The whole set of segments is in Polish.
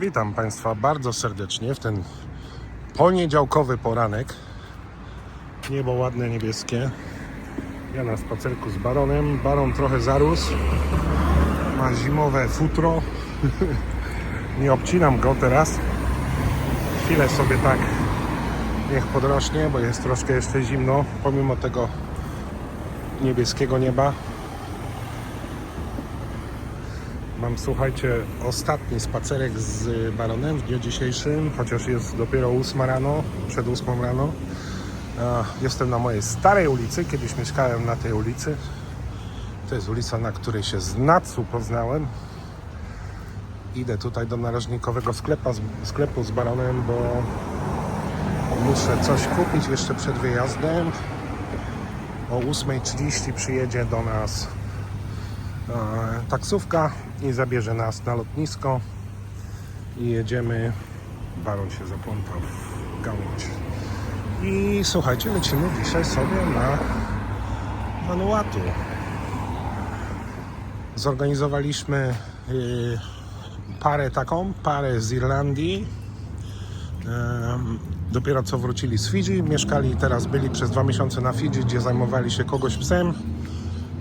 Witam Państwa bardzo serdecznie w ten poniedziałkowy poranek. Niebo ładne, niebieskie. Ja na spacerku z Baronem. Baron trochę zarósł. Ma zimowe futro. Nie obcinam go teraz. Chwilę sobie tak niech podrośnie, bo jest troszkę jeszcze zimno, pomimo tego niebieskiego nieba. Mam, słuchajcie, ostatni spacerek z Baronem w dniu dzisiejszym, chociaż jest dopiero 8 rano, przed 8 rano. Jestem na mojej starej ulicy, kiedyś mieszkałem na tej ulicy. To jest ulica, na której się z Natsu poznałem. Idę tutaj do narożnikowego sklepa, sklepu z Baronem, bo muszę coś kupić jeszcze przed wyjazdem. O 8.30 przyjedzie do nas e, taksówka i zabierze nas na lotnisko i jedziemy. Baron się zaplątał w gałąź. I słuchajcie, lecimy dzisiaj sobie na Vanuatu. Zorganizowaliśmy y, parę taką, parę z Irlandii. Dopiero co wrócili z Fidżi, mieszkali teraz, byli przez dwa miesiące na Fidżi, gdzie zajmowali się kogoś psem.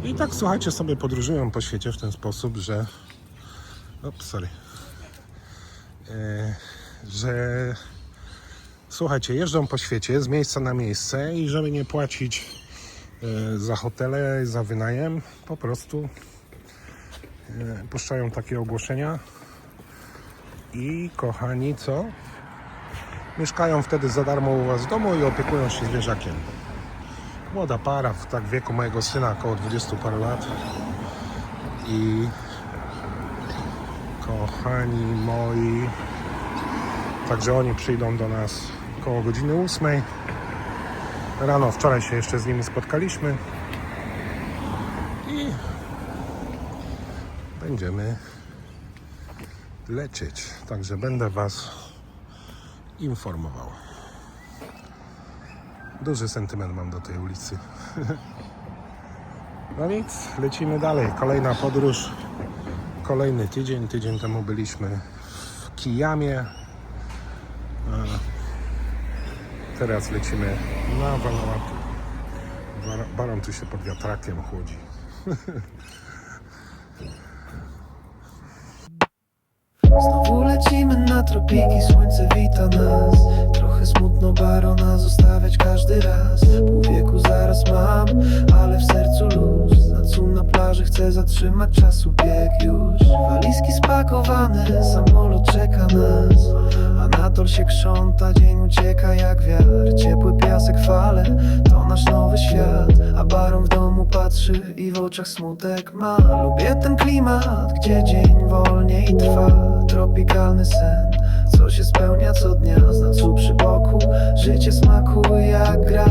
I tak słuchajcie, sobie podróżują po świecie w ten sposób, że. Ops, sorry. E, że słuchajcie, jeżdżą po świecie z miejsca na miejsce i żeby nie płacić e, za hotele, za wynajem, po prostu e, puszczają takie ogłoszenia. I kochani, co? Mieszkają wtedy za darmo u Was w domu i opiekują się zwierzakiem. Młoda para w tak wieku mojego syna, około 20 paru lat. I kochani moi, także oni przyjdą do nas około godziny 8. Rano wczoraj się jeszcze z nimi spotkaliśmy i będziemy lecieć. Także będę Was informował. Duży sentyment mam do tej ulicy. No nic, lecimy dalej. Kolejna podróż, kolejny tydzień. Tydzień temu byliśmy w Kijamie. A Teraz lecimy na. Bar- Baron tu się pod wiatrakiem chłodzi. Znowu lecimy na tropiki, słońce wita nas Trochę smutno barona zostawiać każdy raz Pół wieku zaraz mam, chcę zatrzymać czasu bieg już. Walizki spakowane, samolot czeka nas. Anatol się krząta, dzień ucieka jak wiatr. Ciepły piasek fale, to nasz nowy świat. A baron w domu patrzy i w oczach smutek ma. Lubię ten klimat, gdzie dzień wolniej trwa. Tropikalny sen, co się spełnia co dnia. Znacu przy boku, życie smakuje jak gra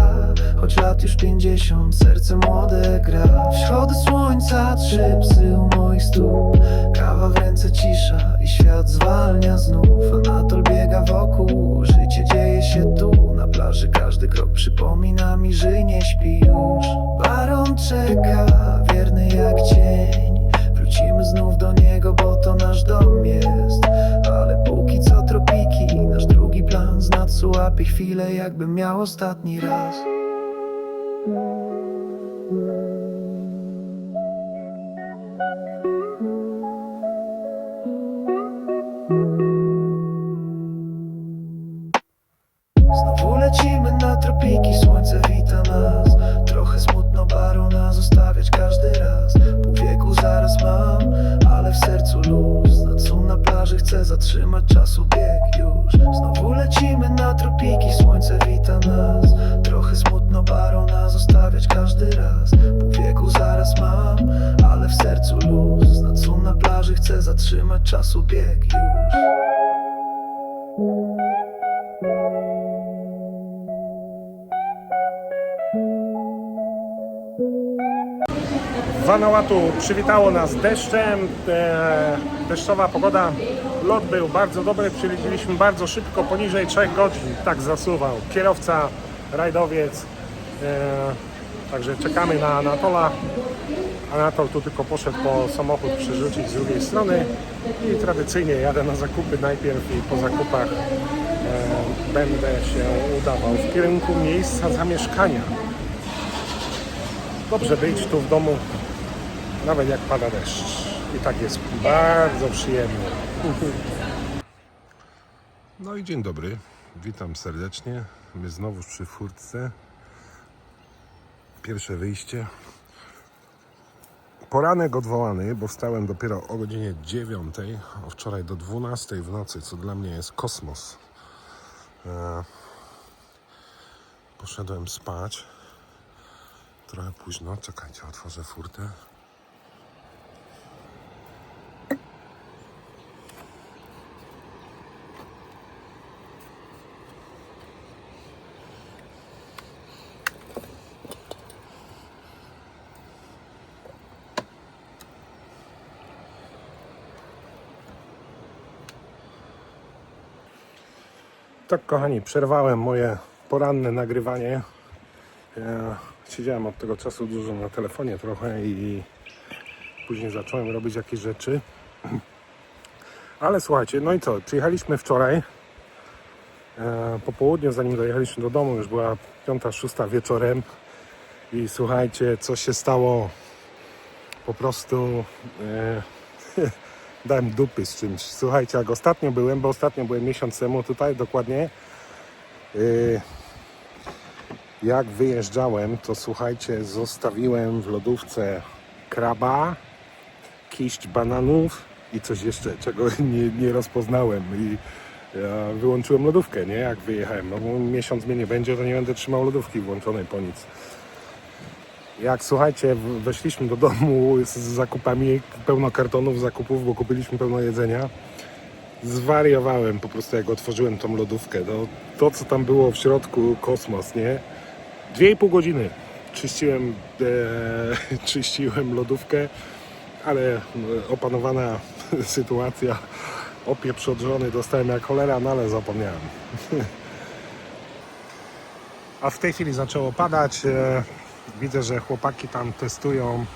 Choć lat już pięćdziesiąt, serce młode gra. Wschody słońca, trzy psy u moich stóp. Kawa w ręce, cisza i świat zwalnia znów. Anatol biega wokół, życie dzieje się tu. Na plaży każdy krok przypomina mi, że nie śpi już. Baron czeka, wierny jak cień. Wrócimy znów do niego, bo to nasz dom jest. Ale póki co tropiki, nasz drugi plan Z Natsu łapie chwilę, jakby miał ostatni raz chcę zatrzymać czasu bieg już Vanuatu przywitało nas deszczem. E, deszczowa pogoda. Lot był bardzo dobry. Przylecieliśmy bardzo szybko, poniżej 3 godzin. Tak zasuwał kierowca, rajdowiec. E, także czekamy na Anatola. Anatol tu tylko poszedł po samochód przerzucić z drugiej strony i tradycyjnie jadę na zakupy najpierw i po zakupach e, będę się udawał w kierunku miejsca zamieszkania. Dobrze być tu w domu, nawet jak pada deszcz. I tak jest bardzo przyjemnie. No i dzień dobry, witam serdecznie. My znowu przy furtce. Pierwsze wyjście. Poranek odwołany, bo wstałem dopiero o godzinie 9, a wczoraj do 12 w nocy, co dla mnie jest kosmos. E, poszedłem spać. Trochę późno, czekajcie, otworzę furtę. Tak, kochani, przerwałem moje poranne nagrywanie. Ja siedziałem od tego czasu dużo na telefonie trochę i później zacząłem robić jakieś rzeczy. Ale słuchajcie, no i co? Przyjechaliśmy wczoraj e, po południu, zanim dojechaliśmy do domu, już była piąta, szósta wieczorem. I słuchajcie, co się stało? Po prostu e, dałem dupy z czymś. Słuchajcie, jak ostatnio byłem, bo ostatnio byłem miesiąc temu tutaj dokładnie. Yy, jak wyjeżdżałem, to słuchajcie, zostawiłem w lodówce kraba, kiść bananów i coś jeszcze, czego nie, nie rozpoznałem. I ja wyłączyłem lodówkę, nie? Jak wyjechałem. No miesiąc mnie nie będzie, to nie będę trzymał lodówki włączonej po nic. Jak słuchajcie, weszliśmy do domu z zakupami, pełno kartonów zakupów, bo kupiliśmy pełno jedzenia. Zwariowałem po prostu, jak otworzyłem tą lodówkę. No, to, co tam było w środku, kosmos, nie? Dwie i pół godziny czyściłem, e, czyściłem lodówkę, ale e, opanowana sytuacja, opieprz od żony dostałem jak cholera, no ale zapomniałem. A w tej chwili zaczęło padać. E, widzę, że chłopaki tam testują.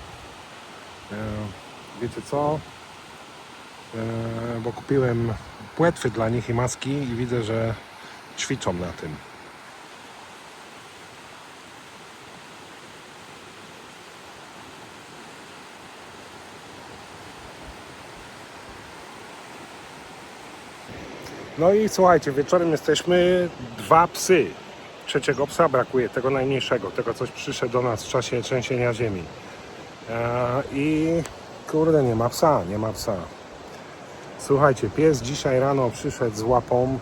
E, wiecie co? E, bo kupiłem płetwy dla nich i maski i widzę, że ćwiczą na tym. No i słuchajcie, wieczorem jesteśmy dwa psy. Trzeciego psa brakuje, tego najmniejszego, tego coś przyszedł do nas w czasie trzęsienia ziemi. E, I kurde, nie ma psa, nie ma psa. Słuchajcie, pies dzisiaj rano przyszedł z łapą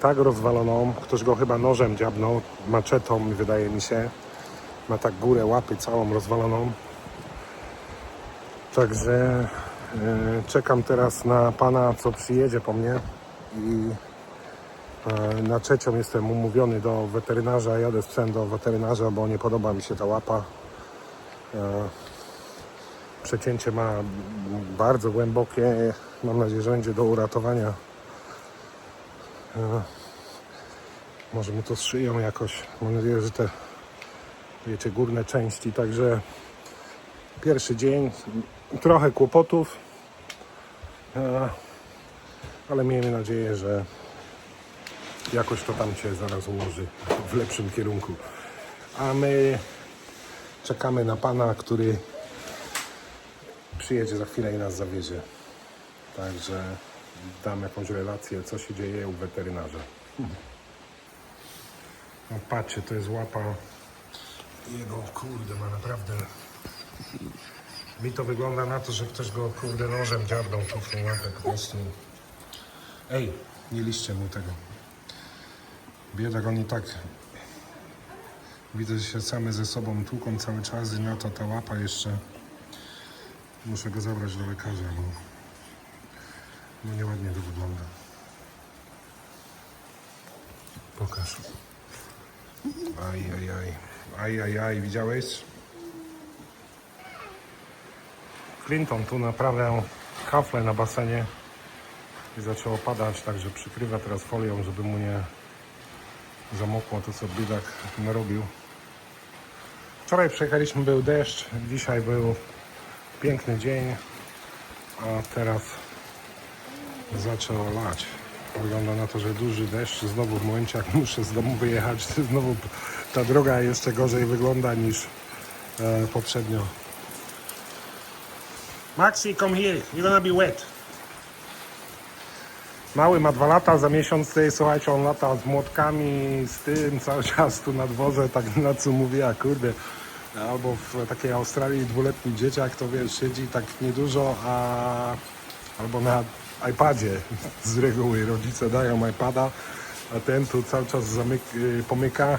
tak rozwaloną, ktoś go chyba nożem dziabnął, maczetą wydaje mi się. Ma tak górę łapy całą rozwaloną. Także e, czekam teraz na pana, co przyjedzie po mnie i na trzecią jestem umówiony do weterynarza, jadę z psem do weterynarza, bo nie podoba mi się ta łapa. E, Przecięcie ma bardzo głębokie. Mam nadzieję, że będzie do uratowania. E, Może mu to zszyją jakoś. Mam nadzieję, że te wiecie, górne części. Także pierwszy dzień, trochę kłopotów, e, ale miejmy nadzieję, że jakoś to tam się zaraz ułoży w lepszym kierunku. A my czekamy na pana, który przyjedzie za chwilę i nas zawiezie. Także dam jakąś relację, co się dzieje u weterynarza. No patrzcie, to jest łapa jego, kurde, ma naprawdę... Mi to wygląda na to, że ktoś go, kurde, nożem dziabnął tu w tą łapę po prostu. Ej, nie liście mu tego. Biedak, on i tak... Widzę, że się same ze sobą tłuką cały czas i na to ta łapa jeszcze... Muszę go zabrać do lekarza, bo no nieładnie to wygląda. Pokaż. Aj, aj, aj. Aj, aj, aj. Widziałeś? Clinton tu naprawiał kafle na basenie i zaczęło padać, także przykrywa teraz folią, żeby mu nie zamokło to, co biedak narobił. Wczoraj przejechaliśmy, był deszcz, dzisiaj był piękny dzień, a teraz zaczęło lać. Wygląda na to, że duży deszcz, znowu w momencie jak muszę z domu wyjechać, znowu ta droga jeszcze gorzej wygląda niż e, poprzednio. Maxi, come here, you're gonna be wet. Mały ma dwa lata, za miesiąc słuchajcie, on lata z młotkami, z tym, cały czas tu na dworze, tak na co mówię, a kurde, albo w takiej Australii dwuletni dzieciak, to wiesz, siedzi tak niedużo, a albo na iPadzie z reguły rodzice dają iPada, a ten tu cały czas zamyk, y, pomyka,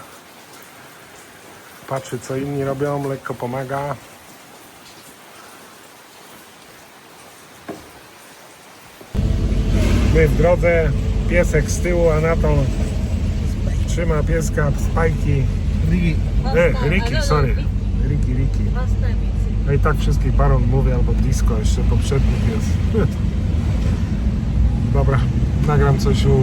patrzy co inni robią, lekko pomaga. My w drodze, piesek z tyłu, Anatol trzyma pieska, spajki. Riki, e, Riki, sorry. Riki, Riki. No i tak wszystkich baron mówię, albo disco, jeszcze poprzedni pies. Dobra, nagram coś u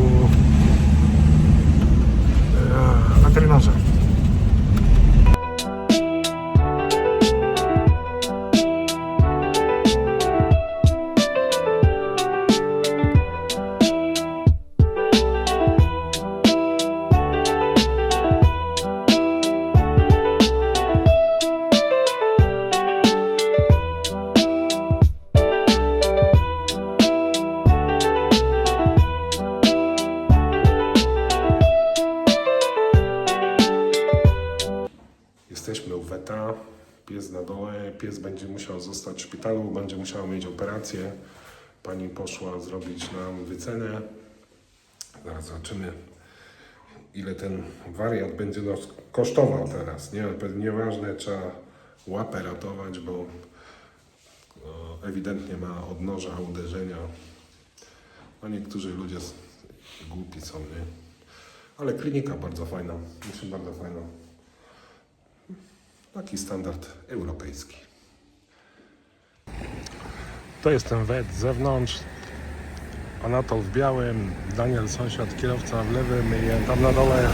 pies na dole, pies będzie musiał zostać w szpitalu, będzie musiał mieć operację. Pani poszła zrobić nam wycenę. Zaraz zobaczymy, ile ten wariat będzie nas kosztował teraz. Nie, nieważne, trzeba łapę ratować, bo o, ewidentnie ma odnoża uderzenia. A niektórzy ludzie głupi są, nie? Ale klinika bardzo fajna, myślę bardzo fajna. Taki standard europejski. To jest ten wet z zewnątrz. Anatol w białym, Daniel sąsiad, kierowca w lewym i tam na dole e,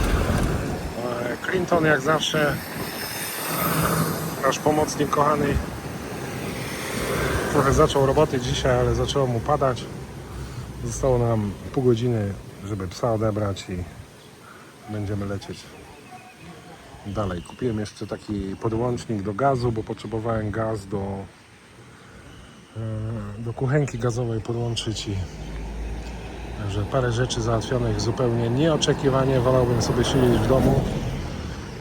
Clinton jak zawsze. Nasz pomocnik kochany. Trochę zaczął roboty dzisiaj, ale zaczęło mu padać. Zostało nam pół godziny, żeby psa odebrać i będziemy lecieć dalej. Kupiłem jeszcze taki podłącznik do gazu, bo potrzebowałem gaz do, e, do kuchenki gazowej podłączyć i także parę rzeczy załatwionych zupełnie nieoczekiwanie. Wolałbym sobie siedzieć w domu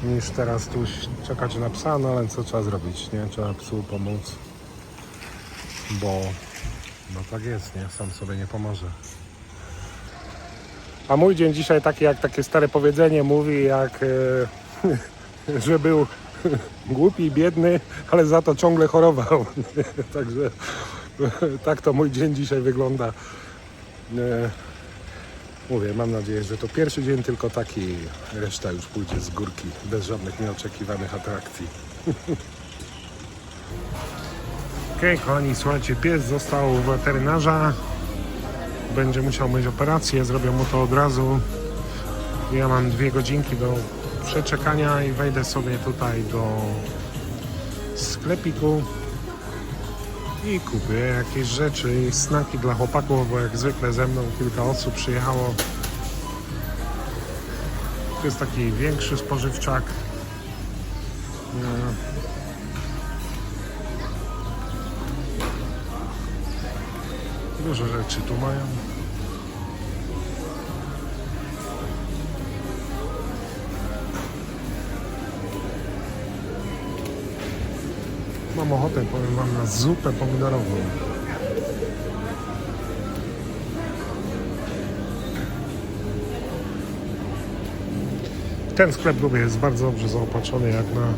niż teraz tu czekać na psa, no ale co trzeba zrobić, nie? Trzeba psu pomóc, bo no tak jest, nie? Sam sobie nie pomoże. A mój dzień dzisiaj taki, jak takie stare powiedzenie mówi, jak e, że był głupi, biedny, ale za to ciągle chorował. Także tak to mój dzień dzisiaj wygląda. E, Mówię, mam nadzieję, że to pierwszy dzień tylko taki, reszta już pójdzie z górki, bez żadnych nieoczekiwanych atrakcji. Okej, kochani, słuchajcie, pies został u weterynarza. Będzie musiał mieć operację, zrobią mu to od razu. Ja mam dwie godzinki do przeczekania i wejdę sobie tutaj do sklepiku i kupię jakieś rzeczy i snaki dla chłopaków, bo jak zwykle ze mną kilka osób przyjechało. To jest taki większy spożywczak. E, Dużo rzeczy tu mają. Mam ochotę, powiem Wam, na zupę pomidorową. Ten sklep lubię, jest bardzo dobrze zaopatrzony jak na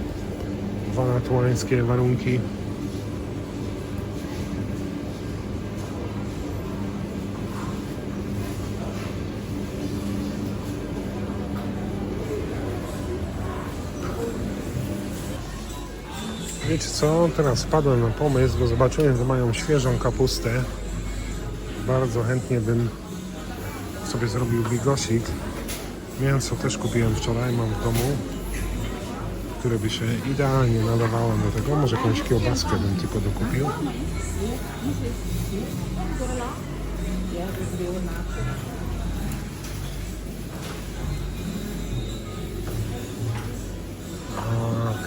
wanatułańskie warunki. Wiecie co, teraz wpadłem na pomysł, bo zobaczyłem, że mają świeżą kapustę. Bardzo chętnie bym sobie zrobił bigosik. Mięso też kupiłem wczoraj, mam w domu. które by się idealnie nadawało do tego. Może jakąś kiełbaskę bym tylko dokupił.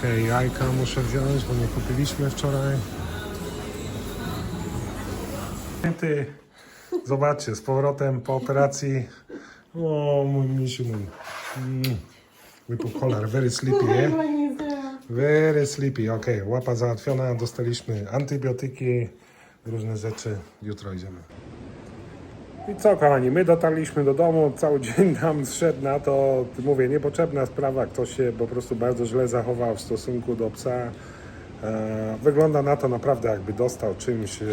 Okej, jajka muszę wziąć, bo nie kupiliśmy wczoraj. Ty, zobaczcie, z powrotem po operacji. O, mój misiu mój. Mm. Wypuch kolar, very sleepy, nie? Very sleepy, okej. Łapa załatwiona, dostaliśmy antybiotyki, różne rzeczy. Jutro idziemy. I co kochani, my dotarliśmy do domu, cały dzień nam zszedł na to, mówię, niepotrzebna sprawa, ktoś się po prostu bardzo źle zachował w stosunku do psa. E, wygląda na to naprawdę jakby dostał czymś, e,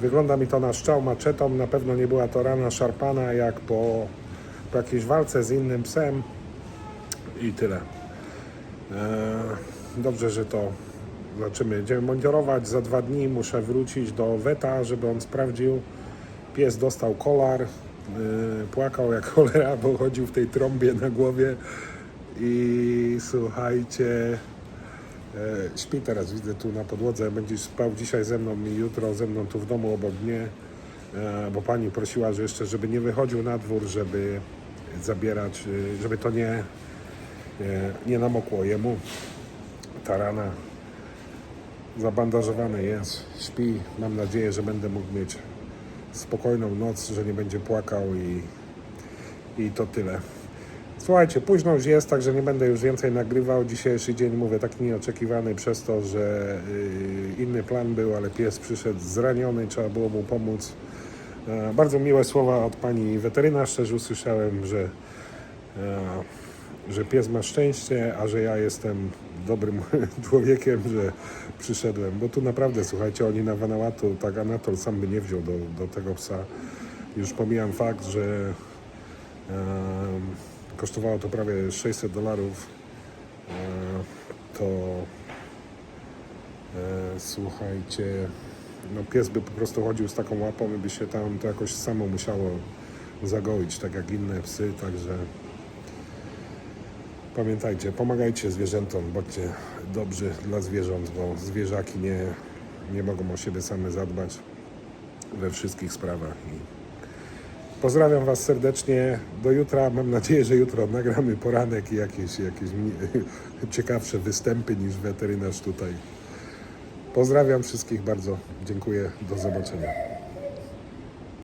wygląda mi to na szczał maczetą, na pewno nie była to rana szarpana jak po, po jakiejś walce z innym psem. I tyle. E, dobrze, że to zobaczymy, będziemy monitorować, za dwa dni muszę wrócić do weta, żeby on sprawdził, Pies dostał kolar, yy, płakał jak cholera, bo chodził w tej trąbie na głowie. I słuchajcie, yy, śpi teraz, widzę tu na podłodze, będzie spał dzisiaj ze mną i jutro ze mną tu w domu obok mnie, yy, bo pani prosiła, że jeszcze, żeby nie wychodził na dwór, żeby zabierać, yy, żeby to nie, nie namokło jemu, ta rana zabandażowany jest, śpi, mam nadzieję, że będę mógł mieć spokojną noc, że nie będzie płakał i, i to tyle. Słuchajcie, późno już jest, także nie będę już więcej nagrywał. Dzisiejszy dzień, mówię, taki nieoczekiwany przez to, że yy, inny plan był, ale pies przyszedł zraniony, trzeba było mu pomóc. E, bardzo miłe słowa od pani weterynarz też usłyszałem, że, e, że pies ma szczęście, a że ja jestem dobrym człowiekiem, że przyszedłem. Bo tu naprawdę, słuchajcie, oni na Vanuatu, tak Anatol sam by nie wziął do, do tego psa. Już pomijam fakt, że em, kosztowało to prawie 600 dolarów. E, to e, słuchajcie, no pies by po prostu chodził z taką łapą i by się tam to jakoś samo musiało zagoić, tak jak inne psy, także pamiętajcie, pomagajcie zwierzętom, bądźcie dobrzy dla zwierząt, bo zwierzaki nie, nie mogą o siebie same zadbać we wszystkich sprawach. Pozdrawiam Was serdecznie. Do jutra. Mam nadzieję, że jutro nagramy poranek i jakieś, jakieś ciekawsze występy niż weterynarz tutaj. Pozdrawiam wszystkich bardzo. Dziękuję. Do zobaczenia.